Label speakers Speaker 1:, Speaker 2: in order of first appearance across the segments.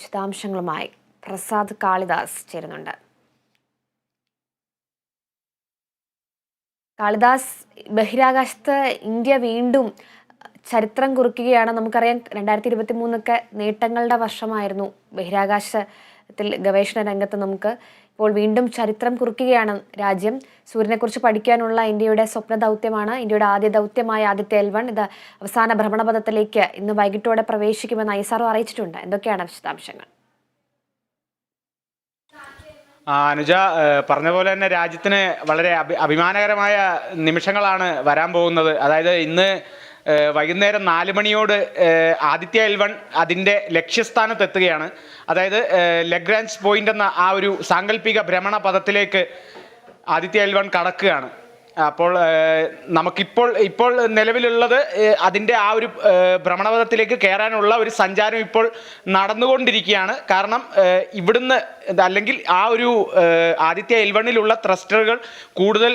Speaker 1: വിശദാംശങ്ങളുമായി പ്രസാദ് കാളിദാസ് ചേരുന്നുണ്ട് കാളിദാസ് ബഹിരാകാശത്ത് ഇന്ത്യ വീണ്ടും ചരിത്രം കുറിക്കുകയാണ് നമുക്കറിയാം രണ്ടായിരത്തി ഇരുപത്തി മൂന്നൊക്കെ നേട്ടങ്ങളുടെ വർഷമായിരുന്നു ബഹിരാകാശത്തിൽ ഗവേഷണ രംഗത്ത് നമുക്ക് ഇപ്പോൾ വീണ്ടും ചരിത്രം കുറിക്കുകയാണ് രാജ്യം സൂര്യനെക്കുറിച്ച് പഠിക്കാനുള്ള ഇന്ത്യയുടെ സ്വപ്ന ദൗത്യമാണ് ഇന്ത്യയുടെ ആദ്യ ദൗത്യമായ ആദ്യത്തെ എൽവൺ ഇത് അവസാന ഭ്രമണപഥത്തിലേക്ക് ഇന്ന് വൈകിട്ടോടെ പ്രവേശിക്കുമെന്ന് ഐസാറോ അറിയിച്ചിട്ടുണ്ട് എന്തൊക്കെയാണ് വിശദാംശങ്ങൾ
Speaker 2: അനുജ പറഞ്ഞ പോലെ തന്നെ രാജ്യത്തിന് വളരെ അഭിമാനകരമായ നിമിഷങ്ങളാണ് വരാൻ പോകുന്നത് അതായത് ഇന്ന് വൈകുന്നേരം നാല് മണിയോട് ആദിത്യ എൽവൺ അതിൻ്റെ ലക്ഷ്യസ്ഥാനത്ത് എത്തുകയാണ് അതായത് ലഗ്രാൻസ് പോയിന്റ് എന്ന ആ ഒരു സാങ്കല്പിക ഭ്രമണ പദത്തിലേക്ക് ആദിത്യ എൽവൺ കടക്കുകയാണ് അപ്പോൾ നമുക്കിപ്പോൾ ഇപ്പോൾ നിലവിലുള്ളത് അതിൻ്റെ ആ ഒരു ഭ്രമണപഥത്തിലേക്ക് കയറാനുള്ള ഒരു സഞ്ചാരം ഇപ്പോൾ നടന്നുകൊണ്ടിരിക്കുകയാണ് കാരണം ഇവിടുന്ന് അല്ലെങ്കിൽ ആ ഒരു ആദിത്യ എൽവണിലുള്ള ത്രസ്റ്ററുകൾ കൂടുതൽ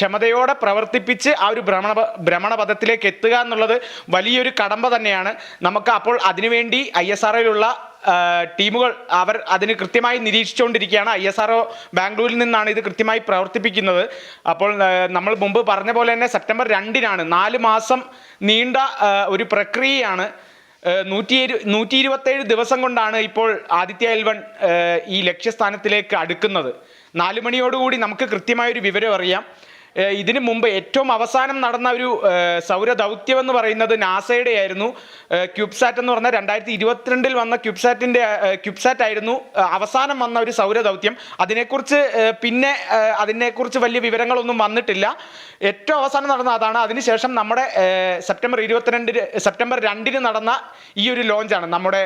Speaker 2: ക്ഷമതയോടെ പ്രവർത്തിപ്പിച്ച് ആ ഒരു ഭ്രമണ ഭ്രമണപഥത്തിലേക്ക് എത്തുക എന്നുള്ളത് വലിയൊരു കടമ്പ തന്നെയാണ് നമുക്ക് അപ്പോൾ അതിനുവേണ്ടി ഐ എസ് ഒയിലുള്ള ടീമുകൾ അവർ അതിന് കൃത്യമായി നിരീക്ഷിച്ചുകൊണ്ടിരിക്കുകയാണ് ഐ എസ് ആർ ഒ ബാംഗ്ലൂരിൽ നിന്നാണ് ഇത് കൃത്യമായി പ്രവർത്തിപ്പിക്കുന്നത് അപ്പോൾ നമ്മൾ മുമ്പ് പറഞ്ഞ പോലെ തന്നെ സെപ്റ്റംബർ രണ്ടിനാണ് നാല് മാസം നീണ്ട ഒരു പ്രക്രിയയാണ് നൂറ്റി ഇരു നൂറ്റി ഇരുപത്തേഴ് ദിവസം കൊണ്ടാണ് ഇപ്പോൾ ആദിത്യ എൽവൺ ഈ ലക്ഷ്യസ്ഥാനത്തിലേക്ക് അടുക്കുന്നത് നാല് മണിയോടുകൂടി നമുക്ക് കൃത്യമായൊരു വിവരം അറിയാം ഇതിനു മുമ്പ് ഏറ്റവും അവസാനം നടന്ന ഒരു സൗരദൗത്യം എന്ന് പറയുന്നത് നാസയുടെ ആയിരുന്നു ക്യൂബ്സാറ്റ് എന്ന് പറഞ്ഞാൽ രണ്ടായിരത്തി ഇരുപത്തിരണ്ടിൽ വന്ന ക്യൂബ്സാറ്റിൻ്റെ ക്യൂബ്സാറ്റ് ആയിരുന്നു അവസാനം വന്ന ഒരു സൗരദൗത്യം അതിനെക്കുറിച്ച് പിന്നെ അതിനെക്കുറിച്ച് വലിയ വിവരങ്ങളൊന്നും വന്നിട്ടില്ല ഏറ്റവും അവസാനം നടന്ന അതാണ് അതിനുശേഷം നമ്മുടെ സെപ്റ്റംബർ ഇരുപത്തിരണ്ടിന് സെപ്റ്റംബർ രണ്ടിന് നടന്ന ഈ ഒരു ലോഞ്ചാണ് നമ്മുടെ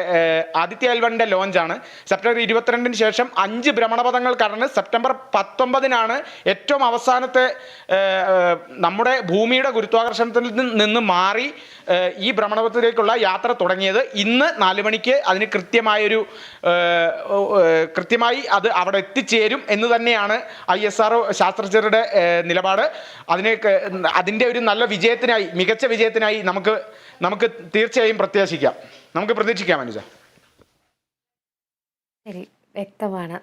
Speaker 2: ആദിത്യ എൽ ലോഞ്ചാണ് സെപ്റ്റംബർ ഇരുപത്തിരണ്ടിന് ശേഷം അഞ്ച് ഭ്രമണപഥങ്ങൾ കടന്ന് സെപ്റ്റംബർ പത്തൊമ്പതിനാണ് ഏറ്റവും അവസാനത്തെ നമ്മുടെ ഭൂമിയുടെ ഗുരുത്വാകർഷണത്തിൽ നിന്ന് മാറി ഈ ഭ്രമണപഥത്തിലേക്കുള്ള യാത്ര തുടങ്ങിയത് ഇന്ന് നാല് മണിക്ക് അതിന് കൃത്യമായൊരു കൃത്യമായി അത് അവിടെ എത്തിച്ചേരും എന്ന് തന്നെയാണ് ഐ എസ് ആർ ശാസ്ത്രജ്ഞരുടെ നിലപാട് അതിനെ അതിൻ്റെ ഒരു നല്ല വിജയത്തിനായി മികച്ച വിജയത്തിനായി നമുക്ക് നമുക്ക് തീർച്ചയായും പ്രത്യാശിക്കാം നമുക്ക് പ്രതീക്ഷിക്കാം അനുജ
Speaker 1: ശരി വ്യക്തമാണ്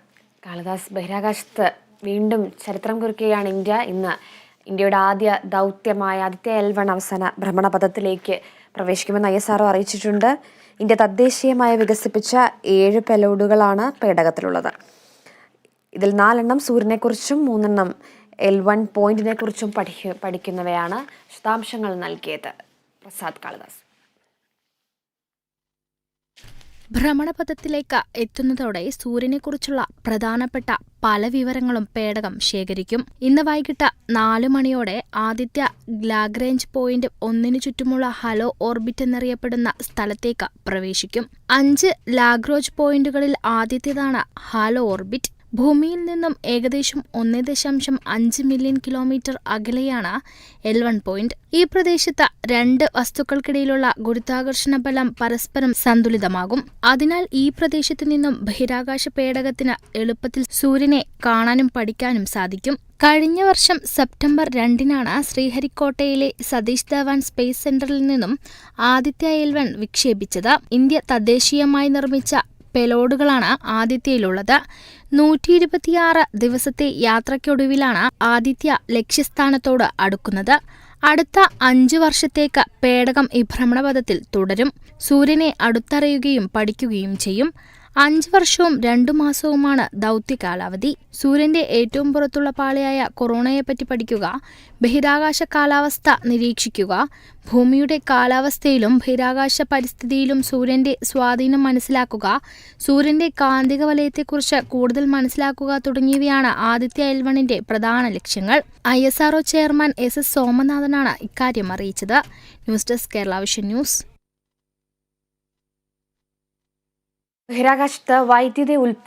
Speaker 1: കാളിദാസ് ബഹിരാകാശത്ത് വീണ്ടും ചരിത്രം കുറിക്കുകയാണ് ഇന്ത്യ ഇന്ന് ഇന്ത്യയുടെ ആദ്യ ദൗത്യമായ ആദ്യത്തെ എൽവൺ അവസാന ഭ്രമണപഥത്തിലേക്ക് പ്രവേശിക്കുമെന്ന് ഐ എസ് ആർ അറിയിച്ചിട്ടുണ്ട് ഇന്ത്യ തദ്ദേശീയമായി വികസിപ്പിച്ച ഏഴ് പെലോഡുകളാണ് പേടകത്തിലുള്ളത് ഇതിൽ നാലെണ്ണം സൂര്യനെക്കുറിച്ചും മൂന്നെണ്ണം എൽ വൺ പോയിന്റിനെ കുറിച്ചും പഠിക്കുന്നവയാണ് വിശദാംശങ്ങൾ നൽകിയത് പ്രസാദ് കാളിദാസ് ഭ്രമണപഥത്തിലേക്ക് എത്തുന്നതോടെ സൂര്യനെക്കുറിച്ചുള്ള പ്രധാനപ്പെട്ട പല വിവരങ്ങളും പേടകം ശേഖരിക്കും ഇന്ന് വൈകിട്ട് നാലു മണിയോടെ ആദിത്യ ഗ്ലാഗ്രേഞ്ച് പോയിന്റ് ഒന്നിനു ചുറ്റുമുള്ള ഹലോ ഓർബിറ്റ് എന്നറിയപ്പെടുന്ന സ്ഥലത്തേക്ക് പ്രവേശിക്കും അഞ്ച് ലാഗ്രോജ് പോയിന്റുകളിൽ ആദ്യത്തേതാണ് ഹാലോ ഓർബിറ്റ് ഭൂമിയിൽ നിന്നും ഏകദേശം ഒന്ന് ദശാംശം അഞ്ച് മില്യൺ കിലോമീറ്റർ അകലെയാണ് എൽ വൺ പോയിന്റ് ഈ പ്രദേശത്ത് രണ്ട് വസ്തുക്കൾക്കിടയിലുള്ള ഗുരുത്വാകർഷണ ബലം പരസ്പരം സന്തുലിതമാകും അതിനാൽ ഈ പ്രദേശത്തു നിന്നും ബഹിരാകാശ പേടകത്തിന് എളുപ്പത്തിൽ സൂര്യനെ കാണാനും പഠിക്കാനും സാധിക്കും കഴിഞ്ഞ വർഷം സെപ്റ്റംബർ രണ്ടിനാണ് ശ്രീഹരിക്കോട്ടയിലെ സതീഷ് ധവാൻ സ്പേസ് സെന്ററിൽ നിന്നും ആദിത്യ എൽവൺ വിക്ഷേപിച്ചത് ഇന്ത്യ തദ്ദേശീയമായി നിർമ്മിച്ച പെലോഡുകളാണ് ആദിത്യയിലുള്ളത് നൂറ്റി ഇരുപത്തിയാറ് ദിവസത്തെ യാത്രയ്ക്കൊടുവിലാണ് ആദിത്യ ലക്ഷ്യസ്ഥാനത്തോട് അടുക്കുന്നത് അടുത്ത അഞ്ചു വർഷത്തേക്ക് പേടകം ഈ ഭ്രമണപഥത്തിൽ തുടരും സൂര്യനെ അടുത്തറിയുകയും പഠിക്കുകയും ചെയ്യും അഞ്ചു വർഷവും രണ്ടു മാസവുമാണ് ദൗത്യ കാലാവധി സൂര്യന്റെ ഏറ്റവും പുറത്തുള്ള പാളിയായ കൊറോണയെപ്പറ്റി പഠിക്കുക ബഹിരാകാശ കാലാവസ്ഥ നിരീക്ഷിക്കുക ഭൂമിയുടെ കാലാവസ്ഥയിലും ബഹിരാകാശ പരിസ്ഥിതിയിലും സൂര്യന്റെ സ്വാധീനം മനസ്സിലാക്കുക സൂര്യന്റെ കാന്തിക വലയത്തെക്കുറിച്ച് കൂടുതൽ മനസ്സിലാക്കുക തുടങ്ങിയവയാണ് ആദിത്യ എൽവണിന്റെ പ്രധാന ലക്ഷ്യങ്ങൾ I S R O chairman S S സോമനാഥനാണ് ഇക്കാര്യം അറിയിച്ചത് news desk Kerala vision news ബഹിരാകാശത്ത് വൈദ്യുതി ഉൽപ്പ